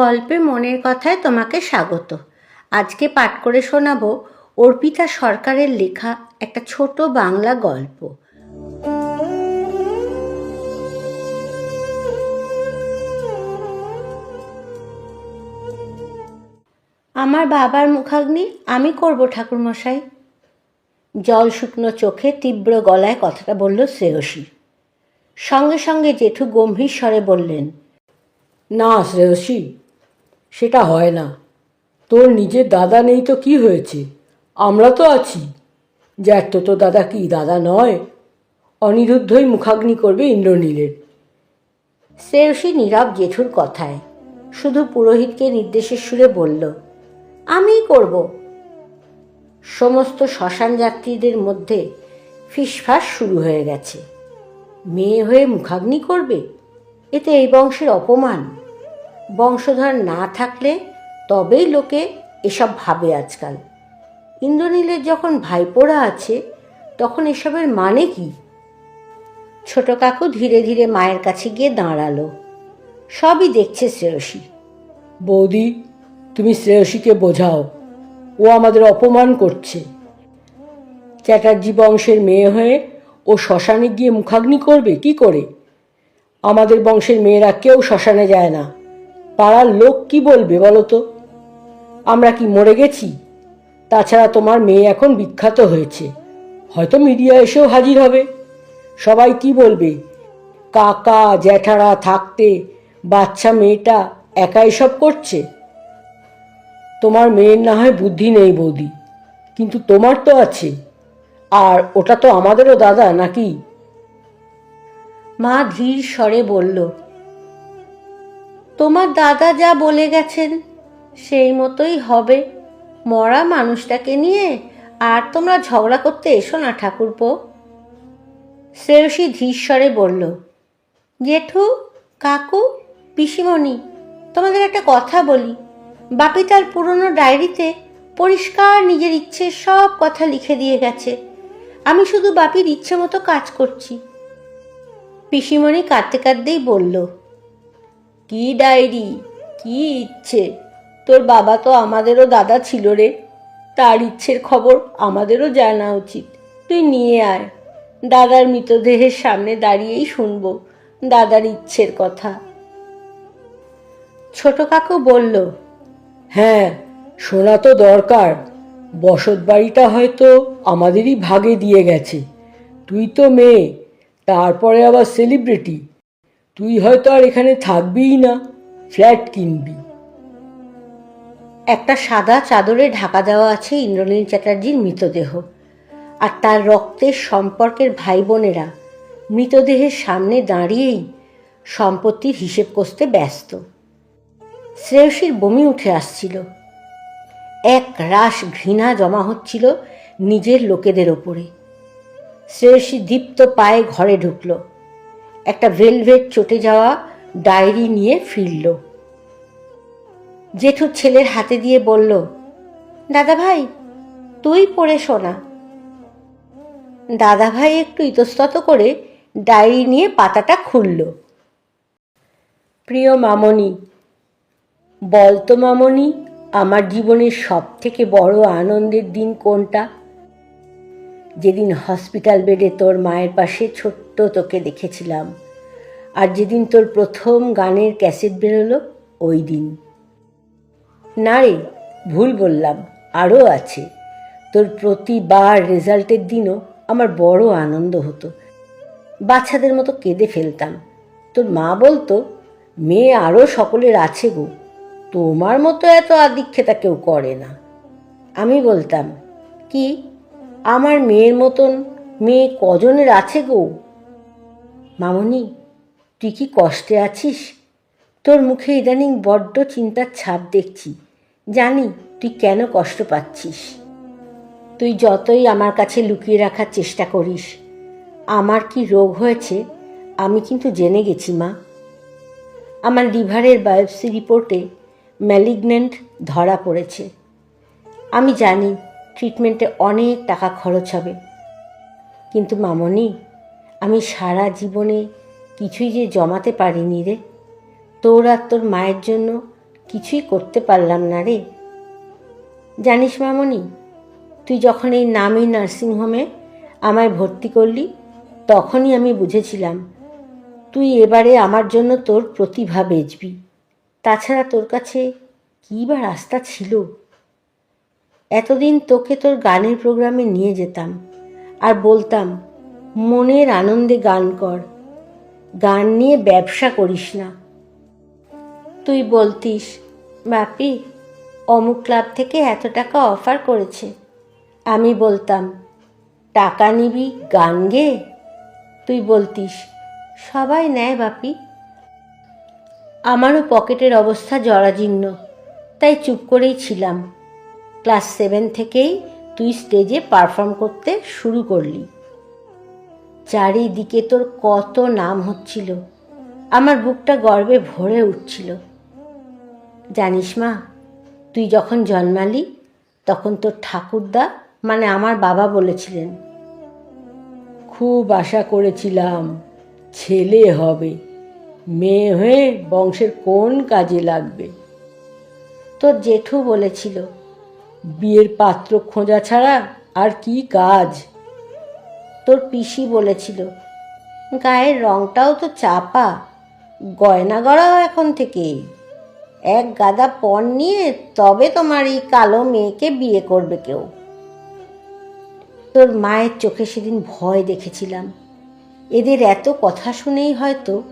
গল্পে মনের কথায় তোমাকে স্বাগত। আজকে পাঠ করে শোনাবো অর্পিতা সরকারের লেখা একটা ছোট বাংলা গল্প। আমার বাবার মুখাগ্নি আমি করব ঠাকুরমশাই। জল শুকনো চোখে তীব্র গলায় কথাটা বলল শ্রেয়সী। সঙ্গে সঙ্গে জেঠু গম্ভীর স্বরে বললেন, না শ্রেয়সী সেটা হয় না। তোর নিজের দাদা নেই তো কি হয়েছে? আমরা তো আছি। জ্যাঠ, তো দাদা কি দাদা নয়? অনিরুদ্ধই মুখাগ্নি করবে ইন্দ্রনীলের। শ্রেয়সী নীরব জেঠুর কথায়। শুধু পুরোহিতকে নির্দেশের সুরে বলল, আমিই করব। সমস্ত শ্মশান যাত্রীদের মধ্যে ফিসফাস শুরু হয়ে গেছে। মেয়ে হয়ে মুখাগ্নি করবে? এতে এই বংশের অপমান। বংশধর না থাকলে তবেই লোকে এসব ভাবে আজকাল। ইন্দ্রনীলের যখন ভাইপোড়া আছে, তখন এসবের মানে কি? ছোট কাকু ধীরে ধীরে মায়ের কাছে গিয়ে দাঁড়াল। সবই দেখছে শ্রেয়সী। বৌদি, তুমি শ্রেয়সীকে বোঝাও। ও আমাদের অপমান করছে। চ্যাটার্জি বংশের মেয়ে হয়ে ও শ্মশানে গিয়ে মুখাগ্নি করবে? কি করে? আমাদের বংশের মেয়েরা কেউ শ্মশানে যায় না। পাড়ার লোক কি বলবে বলো তো? আমরা কি মরে গেছি? তাছাড়া তোমার মেয়ে এখন বিখ্যাত হয়েছে। হয়তো মিডিয়া এসেও হাজির হবে। সবাই কি বলবে? কাকা, জ্যাঠারা থাকতে বাচ্চা মেয়েটা একাই সব করছে? তোমার মেয়ের না হয় বুদ্ধি নেই বৌদি, কিন্তু তোমার তো আছে। আর ওটা তো আমাদেরও দাদা নাকি? মা ধীর স্বরে বলল তোমার দাদা যা বলে গেছেন, সেই মতোই হবে। মরা মানুষটাকে নিয়ে আর তোমরা ঝগড়া করতে এসো না, ঠাকুরপো। শ্রেয়সী ধীর স্বরে বলল, জেঠু, কাকু, পিসিমণি, তোমাদের একটা কথা বলি। বাপি তার পুরনো ডায়েরিতে পরিষ্কার নিজের ইচ্ছে সব কথা লিখে দিয়ে গেছে। আমি শুধু বাপির ইচ্ছে মতো কাজ করছি। পিসিমণি কাঁদতে কাঁদতেই বলল কি ডায়েরি? কি ইচ্ছে? তোর বাবা তো আমাদেরও দাদা ছিল রে। তার ইচ্ছের খবর আমাদেরও জানা উচিত। তুই নিয়ে আয়। দাদার মৃতদেহের সামনে দাঁড়িয়েই শুনব দাদার ইচ্ছের কথা। ছোট কাকু বলল হ্যাঁ শোনা তো দরকার। বসত বাড়িটা হয়তো আমাদেরই ভাগে দিয়ে গেছে। তুই তো মেয়ে, তারপরে আবার সেলিব্রিটি তুই হয়তো আর এখানে থাকবিই না, ফ্ল্যাট কিনবি। একটা সাদা চাদরে ঢাকা দেওয়া আছে ইন্দ্রনীল চ্যাটার্জির মৃতদেহ আর তার রক্তের সম্পর্কের ভাই বোনেরা মৃতদেহের সামনে দাঁড়িয়েই সম্পত্তির হিসেব কষতে ব্যস্ত। শ্রেয়সীর বমি উঠে আসছিল। এক রাস ঘৃণা জমা হচ্ছিল নিজের লোকেদের ওপরে। শ্রেয়সী দীপ্ত পায়ে ঘরে ঢুকল। একটা ভেলভেট চটে যাওয়া ডায়েরি নিয়ে ফিরল। জেঠু ছেলের হাতে দিয়ে বলল, দাদা ভাই, তুই পড়ে শোনা। দাদা ভাই একটু ইতস্তত করে ডায়েরি নিয়ে পাতাটা খুলল। প্রিয় মামনি বলতো মামনি, আমার জীবনের সব থেকে বড় আনন্দের দিন কোনটা? যেদিন হসপিটাল বেডে তোর মায়ের পাশে ছোট্ট তোকে দেখেছিলাম। আর যেদিন তোর প্রথম গানের ক্যাসেট বেরোলো, ওই দিন। না রে, ভুল বললাম আরও আছে। তোর প্রতিবার রেজাল্টের দিনও আমার বড় আনন্দ হতো। বাচ্চাদের মতো কেঁদে ফেলতাম। তোর মা বলতো, মেয়ে আরও সকলের আছে গো, তোমার মতো এত আদিক্ষেতা কেউ করে না। আমি বলতাম, কি? আমার মেয়ের মতন মেয়ে কজনের আছে গো? মামনি, তুই কি কষ্টে আছিস? তোর মুখে ইদানিং বড্ড চিন্তার ছাপ দেখছি। জানি তুই কেন কষ্ট পাচ্ছিস। তুই যতই আমার কাছে লুকিয়ে রাখার চেষ্টা করিস, আমার কি রোগ হয়েছে আমি কিন্তু জেনে গেছি, মা। আমার লিভারের বায়োপসি রিপোর্টে ম্যালিগনেন্ট ধরা পড়েছে। আমি জানি ট্রিটমেন্টে অনেক টাকা খরচ হবে। কিন্তু মামনি, আমি সারা জীবনে কিছুই যে জমাতে পারিনি রে। তোর আর তোর মায়ের জন্য কিছুই করতে পারলাম না রে। জানিস মামনি, তুই যখন এই নামি নার্সিংহোমে আমায় ভর্তি করলি, তখনই আমি বুঝেছিলাম, তুই এবারে আমার জন্য তোর প্রতিভা বেচবি। তাছাড়া তোর কাছে কী বা রাস্তা ছিল? এতদিন তোকে তোর গানের প্রোগ্রামে নিয়ে যেতাম। আর বলতাম, মনের আনন্দে গান কর। গান নিয়ে ব্যবসা করিস না। তুই বলতিস, বাপি, অমুক ক্লাব থেকে এত টাকা অফার করেছে। আমি বলতাম, টাকা নিবি গান গে? তুই বলতিস, সবাই নেয় বাপি। আমারও পকেটের অবস্থা জরাজীর্ণ, তাই চুপ করেই ছিলাম। ক্লাস সেভেন থেকেই তুই স্টেজে পারফর্ম করতে শুরু করলি। চারিদিকে তোর কত নাম হচ্ছিল। আমার বুকটা গর্বে ভরে উঠছিল। জানিস মা, তুই যখন জন্মালি, তখন তোর ঠাকুরদা মানে আমার বাবা বলেছিলেন, খুব আশা করেছিলাম ছেলে হবে, মেয়ে হয়ে বংশের কোন কাজে লাগবে? তোর জেঠু বলেছিল বিয়ের পাত্র খোঁজা ছাড়া আর কি কাজ? তোর পিসি বলেছিল। গায়ের রংটাও তো চাপা। গয়না গড়াও এখন থেকে। এক গাদা পণ নিয়ে তবে তোমার এই কালো মেয়েকে বিয়ে করবে কেউ। তোর মায়ের চোখে সেদিন ভয় দেখেছিলাম। এদের এত কথা শুনেই হয়তো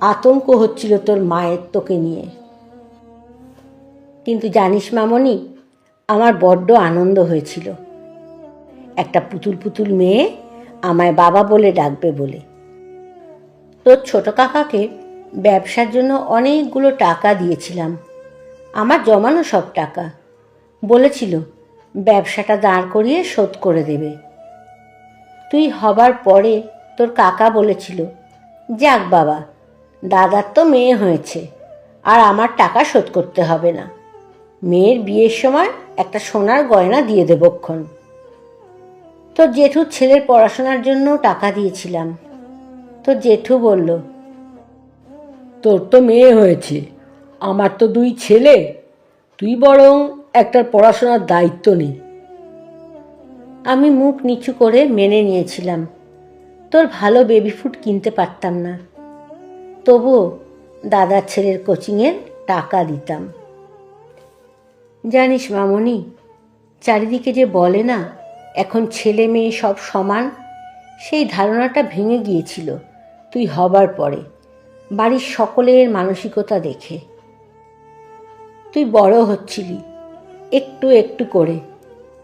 আতঙ্ক হচ্ছিল তোর মায়ের তোকে নিয়ে। কিন্তু জানিস মামনি আমার বড্ড আনন্দ হয়েছিল। একটা পুতুল পুতুল মেয়ে আমায় বাবা বলে ডাকবে বলে। তোর ছোট কাকাকে ব্যবসার জন্য অনেকগুলো টাকা দিয়েছিলাম। আমার জমানো সব টাকা। বলেছিল, ব্যবসাটা দাঁড় করিয়ে শোধ করে দেবে। তুই হবার পরে তোর কাকা বলেছিল, যাক বাবা, দাদার তো মেয়ে হয়েছে, আর আমার টাকা শোধ করতে হবে না। মেয়ের বিয়ের সময় একটা সোনার গয়না দিয়ে দেবক্ষণ তো জেঠুর ছেলের পড়াশোনার জন্য টাকা দিয়েছিলাম। তো জেঠু বলল তোর তো মেয়ে হয়েছে আমার তো দুই ছেলে তুই বরং একটার পড়াশোনার দায়িত্ব নে। আমি মুখ নিচু করে মেনে নিয়েছিলাম। তোর ভালো বেবি ফুড কিনতে পারতাম না। তবুও দাদার ছেলের কোচিংয়ের টাকা দিতাম। জানিস মামনি, চারিদিকে যে বলে না, এখন ছেলে মেয়ে সব সমান, সেই ধারণাটা ভেঙে গিয়েছিল তুই হবার পরে। বাড়ির সকলের মানসিকতা দেখে। তুই বড় হচ্ছিলি, একটু একটু করে,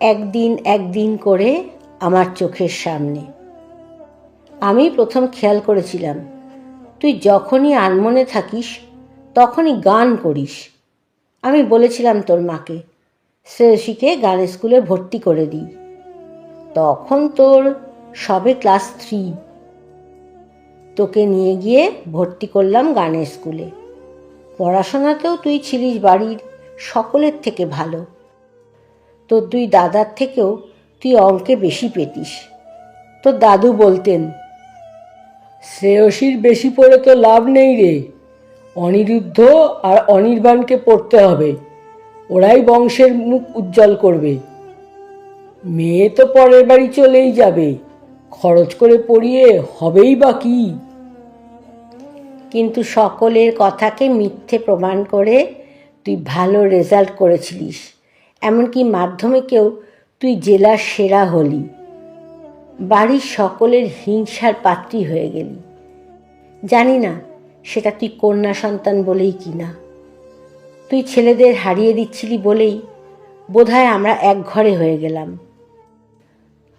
একদিন একদিন করে আমার চোখের সামনে। আমি প্রথম খেয়াল করেছিলাম, তুই যখনই আনমনে থাকিস, তখনই গান করিস। আমি বলেছিলাম তোর মাকে, শ্রেয়সীকে গান স্কুলে ভর্তি করে দিই তখন তোর সবে ক্লাস থ্রি। তোকে নিয়ে গিয়ে ভর্তি করলাম গানের স্কুলে। পড়াশোনাতেও তুই ছিলিস বাড়ির সকলের থেকে ভালো। তোর দুই দাদার থেকেও তুই অঙ্কে বেশি পেতিস। তো দাদু বলতেন, শ্রেয়সীর বেশি পড়ে তো লাভ নেই রে। অনিরুদ্ধ আর অনির্বাণকে পড়তে হবে। ওরাই বংশের মুখ উজ্জ্বল করবে। মেয়ে তো পরের বাড়ি চলেই যাবে। খরচ করে পড়িয়ে হবেই বা কি? কিন্তু সকলের কথাকে মিথ্যে প্রমাণ করে তুই ভালো রেজাল্ট করেছিলিস। এমনকি মাধ্যমিকেও তুই জেলার সেরা হলি। বাড়ির সকলের হিংসার পাত্রী হয়ে গেলি। জানি না সেটা তুই কন্যা সন্তান বলেই কি না তুই ছেলেদের হারিয়ে দিচ্ছিলি বলেই বোধহয় আমরা এক ঘরে হয়ে গেলাম।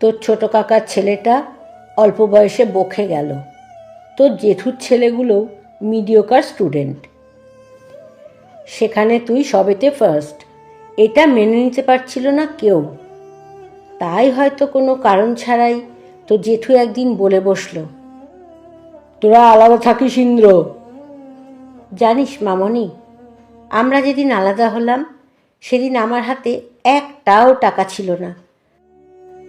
তোর ছোট কাকার ছেলেটা অল্প বয়সে বখে গেল। তোর জেঠুর ছেলেগুলো মিডিওকার স্টুডেন্ট সেখানে তুই সবেতে ফার্স্ট এটা মেনে নিতে পারছিল না কেউ। তাই হয়তো কোনো কারণ ছাড়াই তো জেঠু একদিন বলে বসল, তোরা আলাদা থাকিস ইন্দ্র। জানিস মামনি, আমরা যেদিন আলাদা হলাম, সেদিন আমার হাতে একটাও টাকা ছিল না।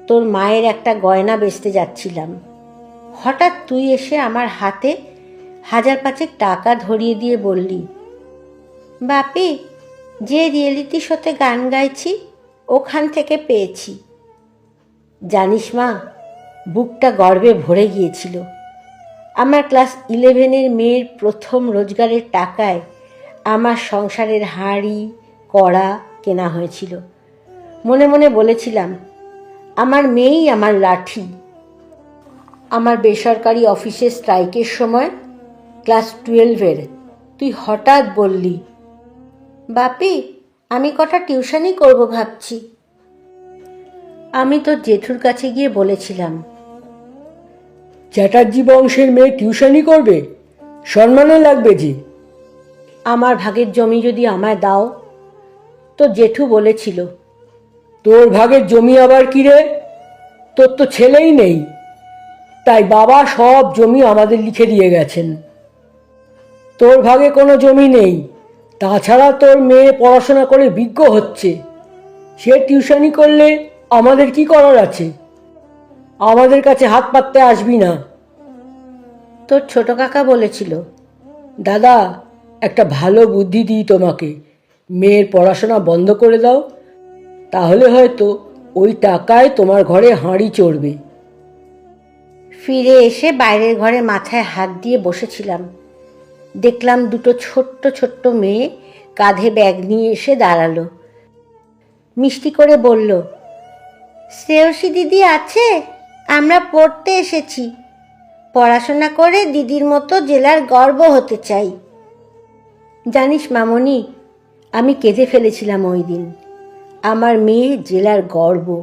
তোর মায়ের একটা গয়না বেচতে যাচ্ছিলাম। হঠাৎ তুই এসে আমার হাতে হাজার পাঁচেক টাকা ধরিয়ে দিয়ে বললি, বাপি, যে রিয়েলিটি শোতে গান গাইছি, ওখান থেকে পেয়েছি। জানিস মা, বুকটা গর্বে ভরে গিয়েছিল। আমার ক্লাস ইলেভেনের মেয়ের প্রথম রোজগারের টাকায় আমার সংসারের হাঁড়ি, কড়া কেনা হয়েছিল। মনে মনে বলেছিলাম, আমার মেয়েই আমার লাঠি। আমার বেসরকারি অফিসে স্ট্রাইকের সময় ক্লাস টুয়েলভের তুই হঠাৎ বললি, বাপি, আমি কটা টিউশনই করব ভাবছি। আমি তো জেঠুর কাছে গিয়ে বলেছিলাম চ্যাটার্জি বংশের মেয়ে টিউশনই করবে? সম্মানও লাগবে যে আমার ভাগের জমি যদি আমায় দাও তো জেঠু বলেছিল। তোর ভাগের জমি আবার কি রে? তোর তো ছেলেই নেই। তাই বাবা সব জমি আমাদের লিখে দিয়ে গেছেন। তোর ভাগে কোনো জমি নেই। তাছাড়া তোর মেয়ে পড়াশোনা করে বিজ্ঞ হচ্ছে। সে টিউশনি করলে আমাদের কি করার আছে? আমাদের কাছে হাত পাততে আসবি না। তোর ছোট কাকা বলেছিল। দাদা একটা ভালো বুদ্ধি দিই তোমাকে। মেয়ের পড়াশোনা বন্ধ করে দাও। তাহলে হয়তো ওই টাকায় তোমার ঘরে হাঁড়ি চড়বে। ফিরে এসে বাইরের ঘরে মাথায় হাত দিয়ে বসেছিলাম। দেখলাম দুটো ছোট্ট ছোট্ট মেয়ে কাঁধে ব্যাগ নিয়ে এসে দাঁড়াল। মিষ্টি করে বলল শ্রেয়সী দিদি আছে? আমরা পড়তে এসেছি। পড়াশোনা করে দিদির মতো জেলার গর্ব হতে চাই। জানিস মামনি, আমি কেঁদে ফেলেছিলাম ওই দিন আমার মেয়ে জেলার গর্ব।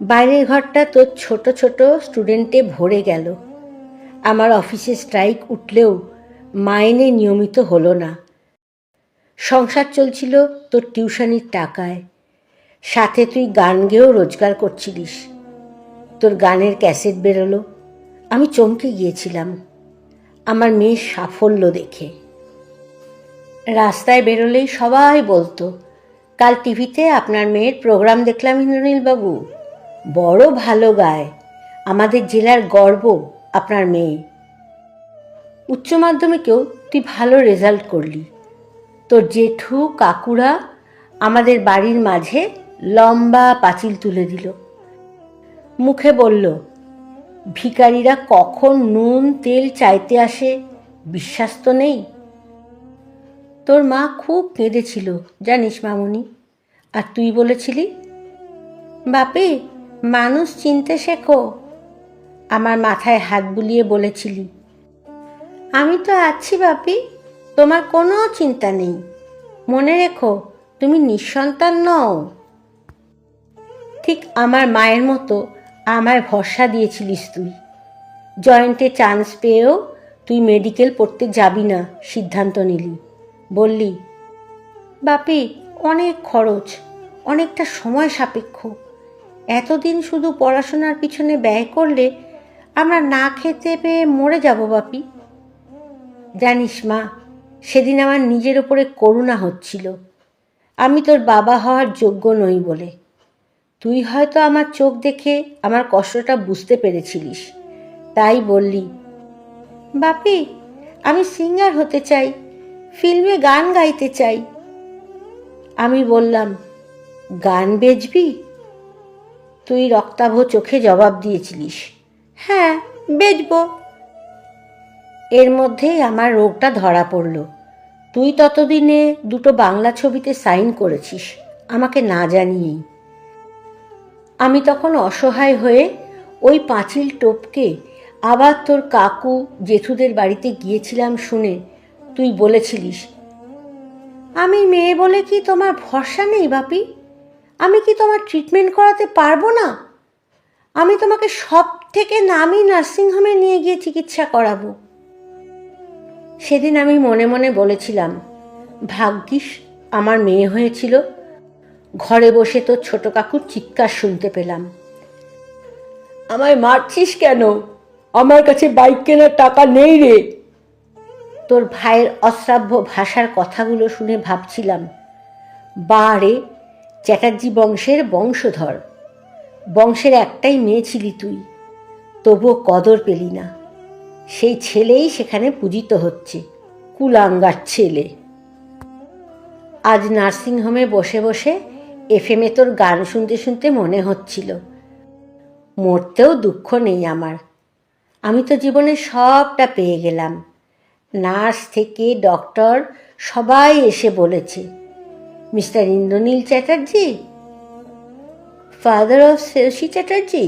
বাইরের ঘরটা তোর ছোট ছোট স্টুডেন্টে ভরে গেল। আমার অফিসে স্ট্রাইক উঠলেও মাইনে নিয়মিত হলো না। সংসার চলছিল তোর টিউশনির টাকায়। সাথে তুই গান গেয়েও রোজগার করছিলিস। তোর গানের ক্যাসেট বেরোলো। আমি চমকে গিয়েছিলাম আমার মেয়ের সাফল্য দেখে। রাস্তায় বেরোলেই সবাই বলতো, কাল টিভিতে আপনার মেয়ের প্রোগ্রাম দেখলাম ইন্দ্রনীল বাবু বড় ভালো গায়। আমাদের জেলার গর্ব আপনার মেয়ে। উচ্চ মাধ্যমিকেও তুই ভালো রেজাল্ট করলি। তোর জেঠু কাকুরা আমাদের বাড়ির মাঝে লম্বা পাঁচিল তুলে দিল। মুখে বলল ভিখারিরা কখন নুন, তেল চাইতে আসে? বিশ্বাস তো নেই? তোর মা খুব কেঁদেছিল, জানিস মামুনি। আর তুই বলেছিলি? বাপি, মানুষ চিনতে শেখো। আমার মাথায় হাত বুলিয়ে বলেছিলি। আমি তো আছি বাপি, তোমার কোনো চিন্তা নেই। মনে রেখো, তুমি নিঃসন্তান নও। ঠিক আমার মায়ের মতো আমায় ভরসা দিয়েছিলিস তুই। জয়েন্টে চান্স পেয়েও তুই মেডিকেল পড়তে যাবি না, সিদ্ধান্ত নিলি। বললি, বাপি, অনেক খরচ, অনেকটা সময় সাপেক্ষ। এতদিন শুধু পড়াশোনার পিছনে ব্যয় করলে আমরা না খেতে পেয়ে মরে যাব বাপি। জানিস মা, সেদিন আমার নিজের ওপরে করুণা হচ্ছিল। আমি তোর বাবা হওয়ার যোগ্য নই বলে। তুই হয়তো আমার চোখ দেখে আমার কষ্টটা বুঝতে পেরেছিলিস। তাই বললি, বাপি, আমি সিঙ্গার হতে চাই, ফিল্মে গান গাইতে চাই। আমি বললাম, গান বেচবি? তুই রক্তাভ চোখে জবাব দিয়েছিলিস হ্যাঁ বেচবো। এর মধ্যেই আমার রোগটা ধরা পড়ল। তুই ততদিনে দুটো বাংলা ছবিতে সাইন করেছিস, আমাকে না জানিয়েই। আমি তখন অসহায় হয়ে ওই পাঁচিল টোপকে আবার তোর কাকু জেঠুদের বাড়িতে গিয়েছিলাম শুনে তুই বলেছিলিস। আমি মেয়ে বলে কি তোমার ভরসা নেই বাপি? আমি কি তোমার ট্রিটমেন্ট করাতে পারব না? আমি তোমাকে সব থেকে নামি নার্সিংহোমে নিয়ে গিয়ে চিকিৎসা করাবো। সেদিন আমি মনে মনে বলেছিলাম, ভাগ্যিস আমার মেয়ে হয়েছিল। ঘরে বসে তোর ছোট কাকুর চিৎকার শুনতে পেলাম। আমায় মারছিস কেন? আমার কাছে বাইক কেনার টাকা নেই রে। তোর ভাইয়ের অশ্রাব্য ভাষার কথাগুলো শুনে ভাবছিলাম, বা রে, চ্যাটার্জি বংশের বংশধর। বংশের একটাই মেয়ে ছিলি তুই, তবুও কদর পেলি না। সেই ছেলেই সেখানে পূজিত হচ্ছে, কুলাঙ্গার ছেলে। আজ নার্সিংহোমে বসে বসে এফএমে তোর গান শুনতে শুনতে মনে হচ্ছিল। মরতেও দুঃখ নেই আমার। আমি তো জীবনে সবটা পেয়ে গেলাম। নার্স থেকে ডক্টর সবাই এসে বলেছে, mister Indranil Chatterjee? Father of Shreyasi Chatterjee?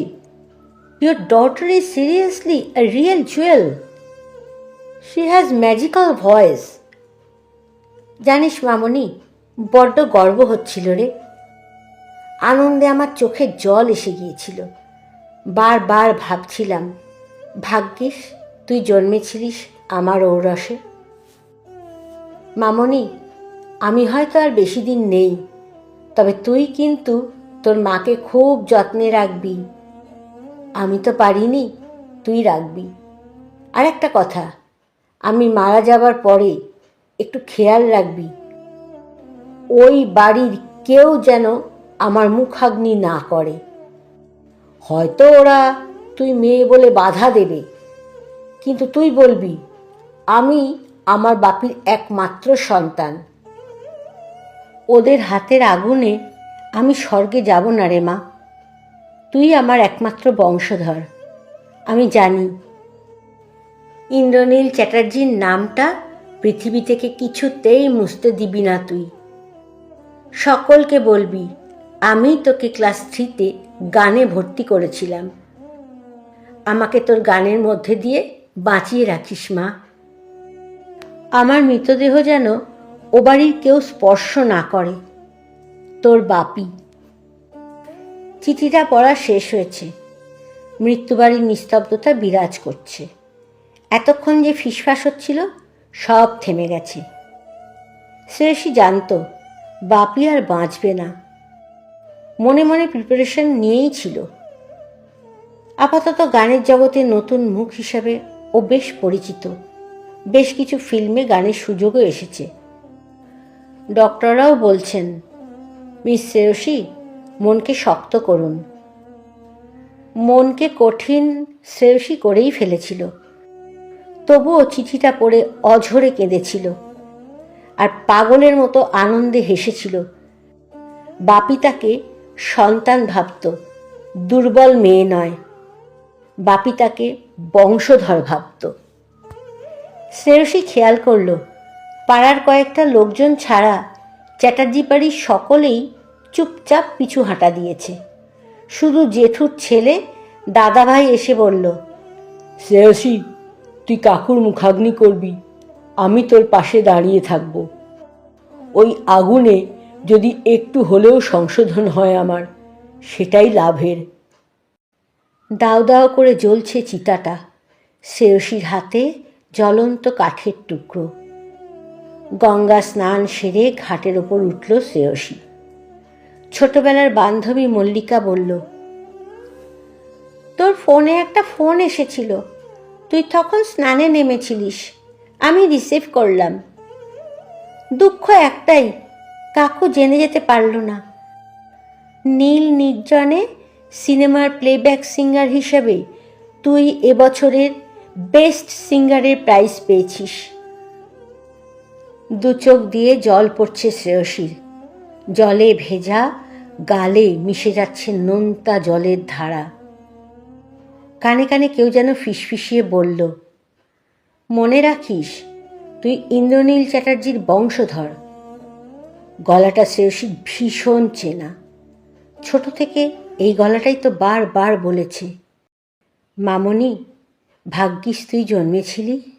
Your daughter is seriously a real jewel she has magical voice জানিস মামনি, বড্ড গর্ব হচ্ছিল রে। আনন্দে আমার চোখে জল এসে গিয়েছিল। বারবার ভাবছিলাম, ভাগ্যিস, তুই জন্মেছিলিস আমার ঔরসে। মামনি, আমি হয়তো আর বেশি দিন নেই, তবে তুই কিন্তু তোর মাকে খুব যত্নে রাখবি। আমি তো পারিনি, তুই রাখবি। আর একটা কথা, আমি মারা যাবার পরে একটু খেয়াল রাখবি। ওই বাড়ির কেউ যেন আমার মুখাগ্নি না করে। হয়তো ওরা তুই মেয়ে বলে বাধা দেবে, কিন্তু তুই বলবি, আমি আমার বাপির একমাত্র সন্তান। ওদের হাতের আগুনে আমি স্বর্গে যাব না রে মা। তুই আমার একমাত্র বংশধর, আমি জানি। ইন্দ্রনীল চ্যাটার্জির নামটা পৃথিবী থেকে কিছুতেই মুছতে দিবি না তুই। সকলকে বলবি আমি তোকে ক্লাস থ্রিতে গানে ভর্তি করেছিলাম। আমাকে তোর গানের মধ্যে দিয়ে বাঁচিয়ে রাখিস, মা। আমার মৃতদেহ যেন ও বাড়ির কেউ স্পর্শ না করে। তোর বাপি। চিঠিটা পড়া শেষ হয়েছে। মৃত্যুবাড়ির নিস্তব্ধতা বিরাজ করছে। এতক্ষণ যে ফিসফাস হচ্ছিল, সব থেমে গেছে। শ্রেয়সী জানতো, বাপি আর বাঁচবে না। মনে মনে প্রিপারেশন নিয়েই ছিল। আপাতত গানের জগতে নতুন মুখ হিসাবে ও বেশ পরিচিত। বেশ কিছু ফিল্মে গানের সুযোগও এসেছে। ডক্টররাও বলছেন মিস শ্রেয়সী, মনকে শক্ত করুন। মনকে কঠিন শ্রেয়সী করেই ফেলেছিল। তবুও চিঠিটা পড়ে অঝরে কেঁদেছিল আর পাগলের মতো আনন্দে হেসেছিল। বাপি তাকে সন্তান ভাবত, দুর্বল মেয়ে নয়, বাপি তাকে বংশধর ভাবত। শ্রেয়সী খেয়াল করল, পাড়ার কয়েকটা লোকজন ছাড়া চ্যাটার্জি বাড়ির সকলেই চুপচাপ পিছু হাঁটা দিয়েছে। শুধু জেঠুর ছেলে দাদাভাই এসে বলল, শ্রেয়সী, তুই কাকুর মুখাগ্নি করবি, আমি তোর পাশে দাঁড়িয়ে থাকব। ওই আগুনে যদি একটু হলেও সংশোধন হয় আমার, সেটাই লাভের। দাও দাও করে জ্বলছে চিতাটা, শ্রেয়সীর হাতে জ্বলন্ত কাঠের টুকরো। গঙ্গা স্নান সেরে ঘাটের ওপর উঠল শ্রেয়সী। ছোটবেলার বান্ধবী মল্লিকা বলল, তোর ফোনে একটা ফোন এসেছিল, তুই তখন স্নানে নেমেছিলিস, আমি রিসিভ করলাম। দুঃখ একটাই কাকু জেনে যেতে পারল না। নীল নির্জনে সিনেমার প্লেব্যাক সিঙ্গার হিসেবে তুই এবছরের বেস্ট সিঙ্গারের প্রাইজ পেয়েছিস। দু চোখ দিয়ে জল পড়ছে শ্রেয়সীর। জলে ভেজা গালে মিশে যাচ্ছে নোনতা জলের ধারা। কানে কানে কেউ যেন ফিসফিসিয়ে বলল, মনে রাখিস, তুই ইন্দ্রনীল চ্যাটার্জির বংশধর। গলাটা শ্রেয়সীর ভীষণ চেনা। ছোট থেকে এই গলাটাই তো বারবার বলেছে। মামনি, ভাগ্যিস তুই জন্মেছিলি।